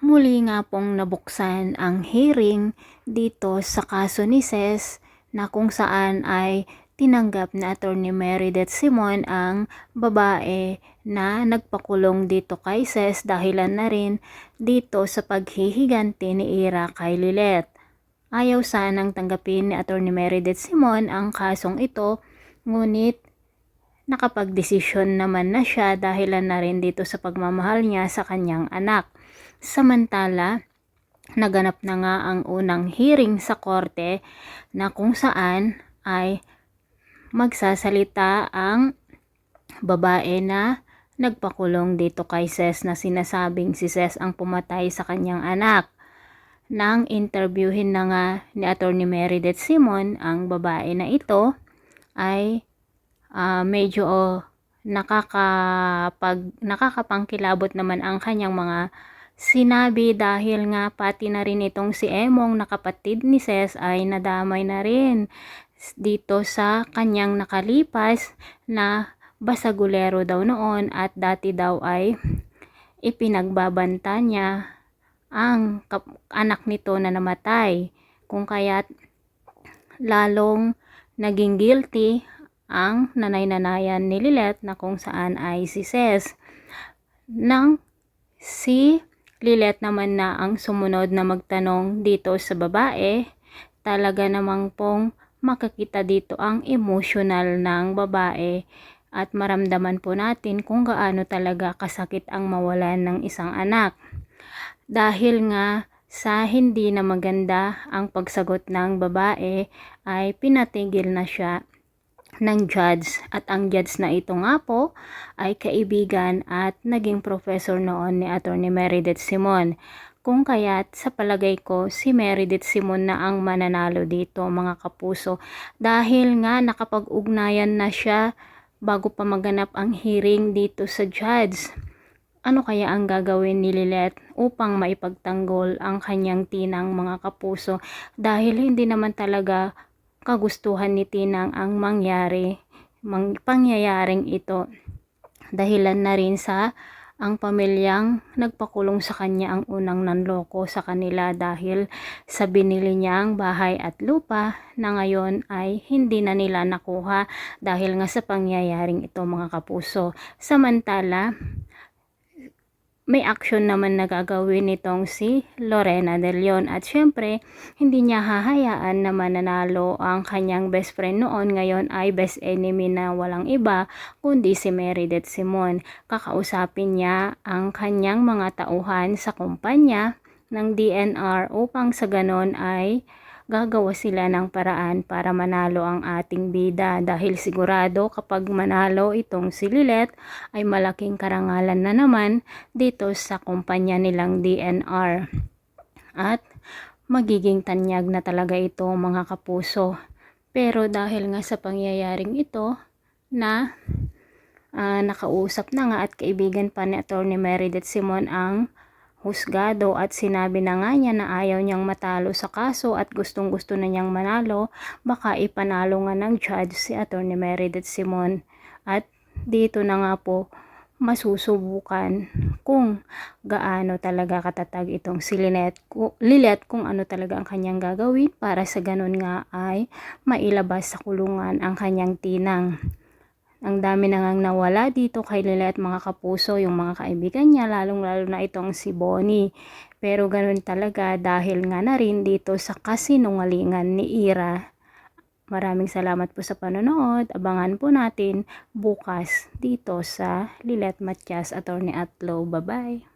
Muli nga pong nabuksan ang hearing dito sa kaso ni Ses na kung saan ay tinanggap na Attorney Meredith Simon ang babae na nagpakulong dito kay Ses dahilan na rin dito sa paghihiganti ni Ira kay Lilet. Ayaw sanang tanggapin ni Attorney Meredith Simon ang kasong ito ngunit nakapagdesisyon naman na siya dahilan na rin dito sa pagmamahal niya sa kanyang anak. Samantala, naganap na nga ang unang hearing sa korte na kung saan ay magsasalita ang babae na nagpakulong dito kay Ses na sinasabing si Ses ang pumatay sa kanyang anak. Nang interviewin na nga ni Attorney Meredith Simon ang babae na ito ay uh, medyo oh, nakakapag, nakakapangkilabot naman ang kanyang mga sinabi dahil nga pati na rin itong si Emong na kapatid ni Ses ay nadamay na rin dito sa kanyang nakalipas na basagulero daw noon at dati daw ay ipinagbabanta niya ang anak nito na namatay. Kung kaya't lalong naging guilty ang nanay-nanayan ni Lilet na kung saan ay si Ses. Nang si Lilet naman na ang sumunod na magtanong dito sa babae, talaga namang pong makakita dito ang emotional ng babae. At maramdaman po natin kung gaano talaga kasakit ang mawalan ng isang anak. Dahil nga sa hindi na maganda ang pagsagot ng babae ay pinatigil na siya ng judge at ang judge na ito nga po ay kaibigan at naging professor noon ni Attorney Meredith Simon. Kung kaya't sa palagay ko si Meredith Simon na ang mananalo dito mga kapuso dahil nga nakapag-ugnayan na siya bago pa maganap ang hearing dito sa judge. Ano kaya ang gagawin ni Lilet upang maipagtanggol ang kanyang tinang mga kapuso dahil hindi naman talaga kagustuhan ni Tinang ang mangyari, mang, pangyayaring ito. Dahilan na rin sa ang pamilyang nagpakulong sa kanya ang unang nanloko sa kanila dahil sa binili niyang bahay at lupa na ngayon ay hindi na nila nakuha dahil nga sa pangyayaring ito mga kapuso. Samantala, may action naman na gagawin nitong si Lorena De Leon. At syempre hindi niya hahayaan na mananalo ang kanyang best friend noon. Ngayon ay best enemy na walang iba kundi si Meredith Simon. Kakausapin niya ang kanyang mga tauhan sa kumpanya ng DNR upang sa ganon ay gagawa sila ng paraan para manalo ang ating bida dahil sigurado kapag manalo itong si Lilet ay malaking karangalan na naman dito sa kumpanya nilang DNR. At magiging tanyag na talaga ito mga kapuso. Pero dahil nga sa pangyayaring ito na uh, nakausap na nga at kaibigan pa ni Atty. Meredith Simon ang husgado at sinabi na nga niya na ayaw niyang matalo sa kaso at gustong gusto na niyang manalo, baka ipanalo nga ng judge si Atty. Meredith Simon. At dito na nga po masusubukan kung gaano talaga katatag itong si Linet, Lilet kung ano talaga ang kanyang gagawin para sa ganun nga ay mailabas sa kulungan ang kanyang tinang. Ang dami na ngang nawala dito kay Lilet mga kapuso, yung mga kaibigan niya, lalong-lalo na itong si Bonnie. Pero ganun talaga dahil nga na rin dito sa kasinungalingan ni Ira. Maraming salamat po sa panonood. Abangan po natin bukas dito sa Lilet Matias Attorney Atlo. Bye-bye!